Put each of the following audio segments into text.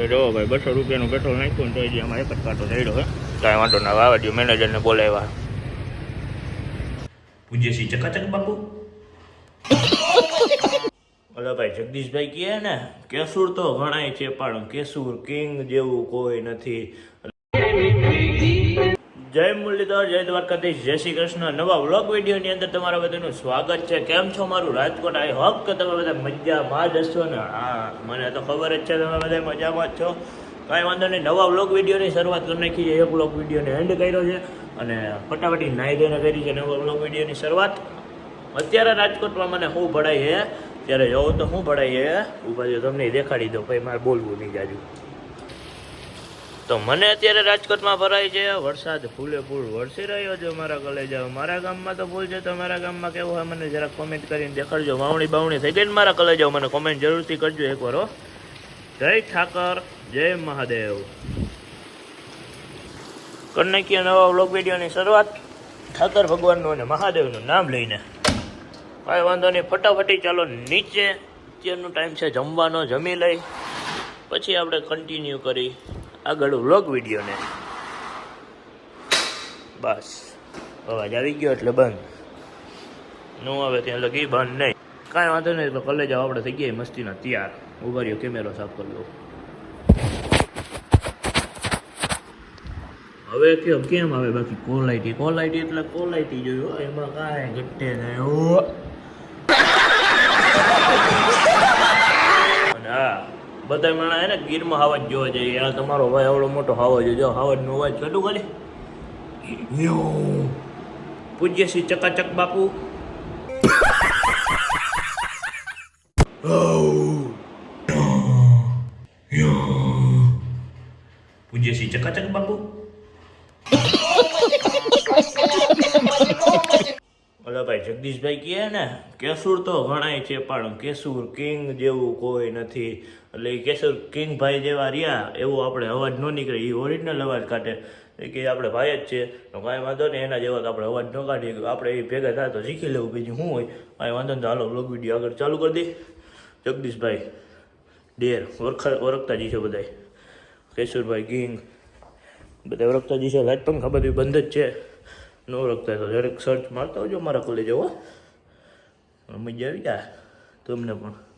તો જો ભાઈ બસો રૂપિયાનું પેટ્રોલ નાખ્યું ને તો હજી અમારે એક જ કાંટો થયો હે. કાંઈ વાંધો ના દો મેનેજરને બોલાવ્યા. પૂજ્ય શ્રી ચકાચક બાપુ. અલા ભાઈ જગદીશભાઈ કહે ને કેસુર તો ઘણાય છે પણ કેસુર કિંગ જેવું કોઈ નથી. જય મુરલીધર, જય દ્વારકાધીશ, જય શ્રી કૃષ્ણ. નવા વ્લોગ વિડીયોની અંદર તમારા બધાનું સ્વાગત છે. કેમ છો મારું રાજકોટ? આઈ હોપ કે તમે બધા મજામાં જ હશો ને? હા, મને તો ખબર જ છે તમે બધા મજામાં જ છો. કાંઈ વાંધો નહીં, નવા વ્લોગ વિડીયોની શરૂઆત કરી નાખી છે એક વ્લોગ વિડીયોને એન્ડ કર્યો છે અને ફટાફટી નાહી ધોઈને કરી છે નવા વ્લોગ વિડીયોની શરૂઆત. અત્યારે રાજકોટમાં મને શું ભળાય છે ત્યારે જવું તો શું ભળાય છે ઊભા જો તમને દેખાડી દો ભાઈ, મારે બોલવું નહીં જાજુ. તો મને અત્યારે રાજકોટમાં ભરાય છે. વરસાદ ફૂલે ફૂલ વરસી રહ્યો છે મારા કલેજા મારા ગામમાં તો ફૂલ છે. તમારા ગામમાં કેવું હોય મને જરા કોમેન્ટ કરીને દેખાડજો. વાવણી બાવણી થઈ ગઈ ને મારા કલેજાઓ. મને કોમેન્ટ જરૂરથી કરજો એકવાર હો. જય ઠાકર, જય મહાદેવ. કરી નવા વ્લોગ વિડીયોની શરૂઆત. ઠાકર ભગવાનનું અને મહાદેવનું નામ લઈને. કાંઈ વાંધો નહીં. ફટાફટી ચાલો નીચે. અત્યારનો ટાઈમ છે જમવાનો. જમી લઈ. પછી આપણે કન્ટિન્યુ કરી. આગળ વ્લોગ વિડીયોને. બસ. અવાજ આવી ગયો એટલે બંધ. નો આવે ત્યાં લગી, બંધ નહીં. કાંઈ વાંધો નહીં તો કલેજ આપણે થઈ ગયા મસ્તીના તૈયાર. ઊભા રહ્યો, કેમેરો સાફ કરી લો હવે કેમ કેમ આવે બાકી કોલ આઈટી કોલ આઈટી એટલે કોલ આઈટી જોયું એમાં કાંઈ ઘટે નહીં હો. અને હા બધા માણા હે ને ગીરમાં હાવજ જોવા જઈએ. આ તમારો ભાઈ આવડો મોટો હાવજ છે. જો હાવજનો અવાજ કેટલું ખાલી યો. પૂજ્ય શ્રી ચકાચક બાપુ. પૂજ્ય શ્રી ચકાચક બાપુ. ભાઈ જગદીશભાઈ કહે ને, કેસુર તો ઘણાય છે, પણ કેસુર કિંગ જેવું કોઈ નથી. એટલે કેસુર કિંગ ભાઈ જેવા રહ્યા, એવો આપણે અવાજ ન નીકળે. એ ઓરિજિનલ અવાજ કાઢે. કે આપણે ભાઈ જ છે. તો કાંઈ વાંધો નહીં, એના જેવા તો આપણે અવાજ ન કાઢીએ. આપણે એ ભેગા થાય તો શીખી લેવું બીજું શું હોય. કાંઈ વાંધો નહીં હાલો બ્લોગ વીડિયો આગળ ચાલુ કરી દે જગદીશભાઈ, ડેર, ઓળખા, ઓળખતાજી છે બધાય. કેશુરભાઈ કિંગ બધા ઓળખતાજી છે. લાઈટ બધું બંધ જ છે. ન ઓળખતા હતા તો દરેક સર્ચ મારતા હોજો મારા કોલેજ હો. મજા આવી જાય તમને પણ.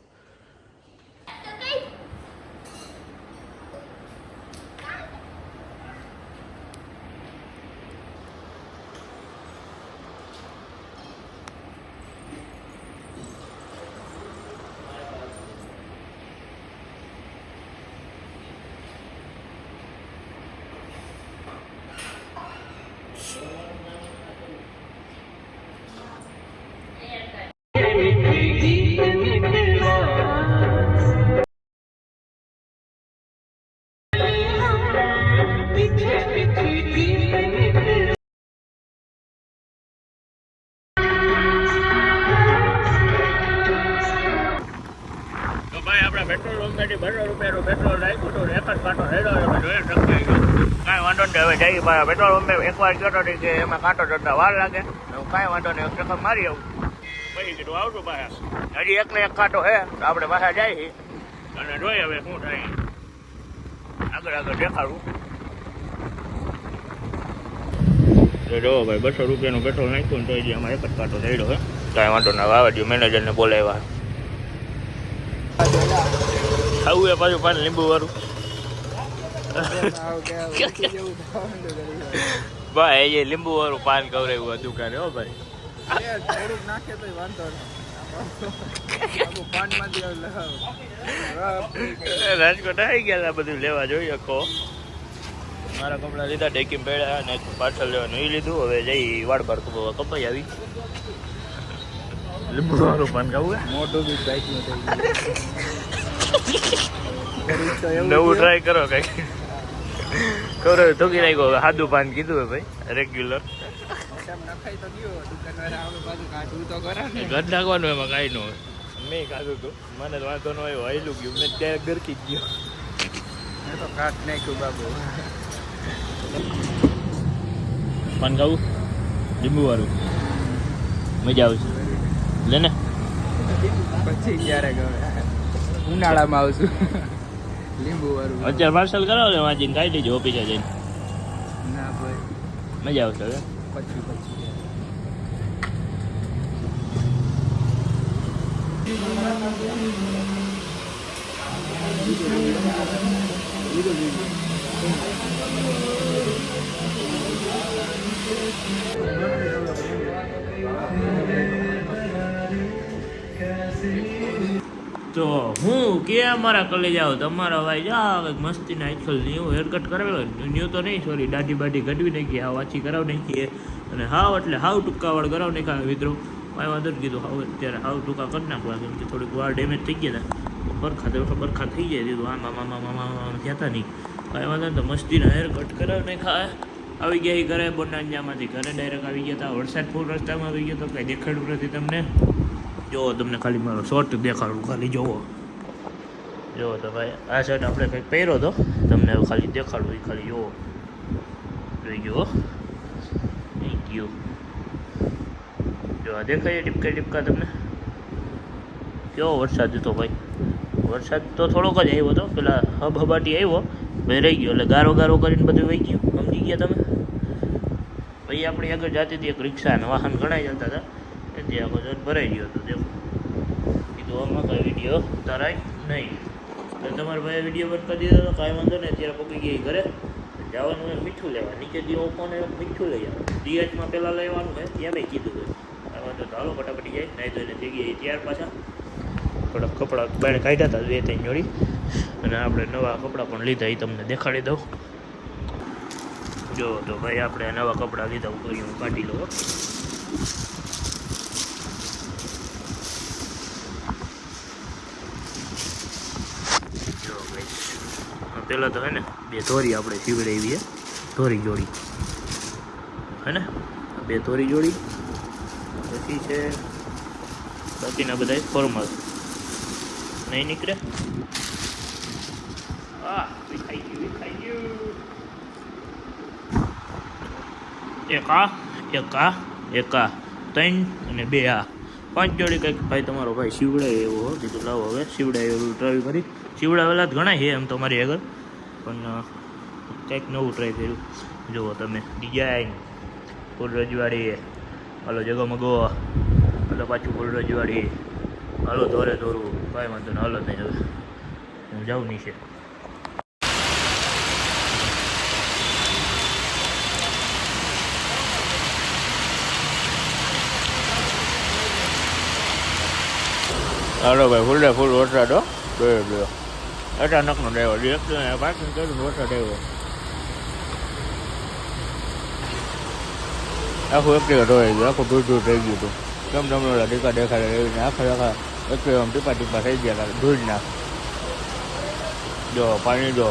પેટ્રોલ પંપેથી બસો રૂપિયાનું પેટ્રોલ રાખ્યું હતું. એક જ કાંટો રેડો એટલે જોઈ કાંઈ વાંધો નહીં હવે જઈએ મારા પેટ્રોલ પંપે. એકવાર ગયો હતો કે એમાં કાંટો ચડતા વાર લાગે. હું કાંઈ વાંધો નહીં એક ચક્કર મારી આવું. પછી કીધું આવતું પાછા. હજી એકને એક કાંટો હે તો આપણે પાછા જઈએ અને જોઈએ હવે શું થાય. આગળ આગળ દેખાડું. જો ભાઈ બસો રૂપિયાનું પેટ્રોલ નાખ્યું ને તો હજી આમાં એક જ કાંટો રેડો હે. કાંઈ વાંધો ના વાવા દો મેનેજરને બોલાવ્યા. ખાવું એ પાછું પાણી લીંબુ વાળું. ભાઈ એ લીંબુ વાળું પાન કવરાયું દુકાને, હો ભાઈ. થોડુંક નાખે તો રાજકોટ આવી ગયા બધું લેવા જોઈએ કહો મારા કપડા લીધા ડેકીમ પેડ્યા અને પાર્સલ લેવાનું એ લીધું. હવે જઈ વાડબાર કપાઈ આવી? લીંબુ વાળું પાન ખાવું? મોટું બી બાઈક નવું ટ્રાય કરો કઈ કરો થૂકી નાખ્યો. સાદું પાન કીધું હે ભાઈ. રેગ્યુલર ઘર નાખવાનું એમાં કાંઈ ન હોય. મેં ખાધું હતું. મને વાંધો ન આવ્યો. હાયલું ગયું. મેં ત્યાં ગરકી ગયો. મેં તો કાઢ નાખ્યું બાબુ. પાન ખાવું? લીંબુ વાળું મજા આવશે. લે ને પછી ક્યારેક હવે ઉનાળામાં આવશું લીંબુ લીંબુ વાળું અત્યારે પાર્સલ કરાવો ને વાંચીને ખાઈ લેજો ઓફિસે જઈને ના ભાઈ મજા આવશે હવે પછી પછી તો હું કે અમારા કલેજ આવો તમારા ભાઈ જા મસ્તીના આજકાલ ન્યૂ હેરકટ કરાવેલો ન્યૂ તો નહીં સોરી દાઢી બાઢી ગઢવી નાખી, હાવ વાંચી કરાવી નાખીએ અને હાવ એટલે હાવ ટૂંકાવાળ કરાવી નાખ્યા મિત્રો મારે વાંધો કીધું હાવ અત્યારે હાવ ટૂંકા કરી નાખવા, કેમ કે થોડીક વાર ડેમેજ થઈ ગયા હતા. બરખા તો બરખા થઈ જાય, દીધું. આમ આમ આમ આમ આમ થયા હતા નહીં. કાંઈ વાંધો તો મસ્તીના હેરકટ કરાવી નાખ્યા આવી ગયા ઘરે, બોનાંજામાંથી ઘરે ડાયરેક્ટ આવી ગયા હતા વરસાદ ફૂલ રસ્તામાં આવી ગયો તો કંઈ દેખાડું નથી તમને. જોવો તમને ખાલી મારો શોર્ટ દેખાડું, ખાલી જોવો. જોવો તો ભાઈ, આ શર્ટ આપણે કંઈક પહેર્યો હતો તમને ખાલી દેખાડું, એ ખાલી જોવો. જોઈ જુઓ થેન્ક યુ જો આ દેખાય ટીપકા ટીપકા તમને? કેવો વરસાદ હતો ભાઈ? વરસાદ તો થોડોક જ આવ્યો હતો પેલા હબ હબાટી આવ્યો, ભાઈ રહી ગયો, એટલે ગારો ગારો કરીને બધું વહી ગયું. સમજી ગયા તમે? પછી આપણી આગળ જાતી હતી એક રિક્ષા અને વાહન ઘણા જતા હતા. એથી આખો જટ ભરાઈ ગયો હતો, દેખો. કીધું, આમાં કાંઈ વીડિયો ઉતારાય નહીં. એટલે તમારા ભાઈ વીડિયો બંધ કરી દીધો તો કાંઈ વાંધો નહીં, અત્યારે પકી ગઈ ઘરે. જવાનું હોય મીઠું લેવા. નીચે દીવો કોને મીઠું લઈ આવે. ડીએચમાં પહેલાં લેવાનું હોય, ત્યાં મેં કીધું હોય. કાંઈ વાંધો તો હાલો, ફટાફટી જાય. નહીં ધોઈને ગયા ત્યાર પાછા. થોડાક કપડાં બહાર કાઢ્યા હતા બે ત્રણ જોડી. અને આપણે નવા કપડાં પણ લીધા એ તમને દેખાડી દઉં. જો, તો ભાઈ, આપણે નવા કપડાં લીધા હું કાઢી લઉં હો. જો ભાઈ પહેલાં તો હે ને, બે ધોરી આપણે સીવડાવી છે ધોરી જોડી. હે ને? બે ધોરી જોડી. પછી છે બાકીના બધા ફોર્મલ નહીં નીકળે? એક આ એક આ એક આ, ત્રણ અને બે આ. પાંચ જોડી કંઈક. ભાઈ, તમારો ભાઈ શિવડાય એવો કીધું લાવો હવે શિવડાય એવું ટ્રાવી કરી. શિવડાવેલા જ ઘણા છે એમ તમારી આગળ. પણ કંઈક નવું ટ્રાય કર્યું. જુઓ તમે ડિઝાઇન ફૂલ રજવાડી હાલો જગમગો હાલો, પાછું ફૂલ રજવાડી હાલો, ધોરે ધોરું. કાંઈ વાંધો નહીં, હાલો નહીં હવે. હું જાઉં નીચે. હાલો ભાઈ, ફૂલ ફૂલ વરસાદ હો. બે બે. અચાનકનો ડ્રાઈવર ડિરેક્ટ પાર્કિંગ કર્યું વરસાદ આવ્યો આખું એક્ટિવા ધોવાઈ ગયું આખું ધૂળ ધૂળ થઈ ગયું હતું કેમ તમને ઓલા ટીકા દેખાડે એવી ને આખા આખા એક્ટિવા ટીપા ટીપા થઈ ગયા ધૂળના જો પાણી જો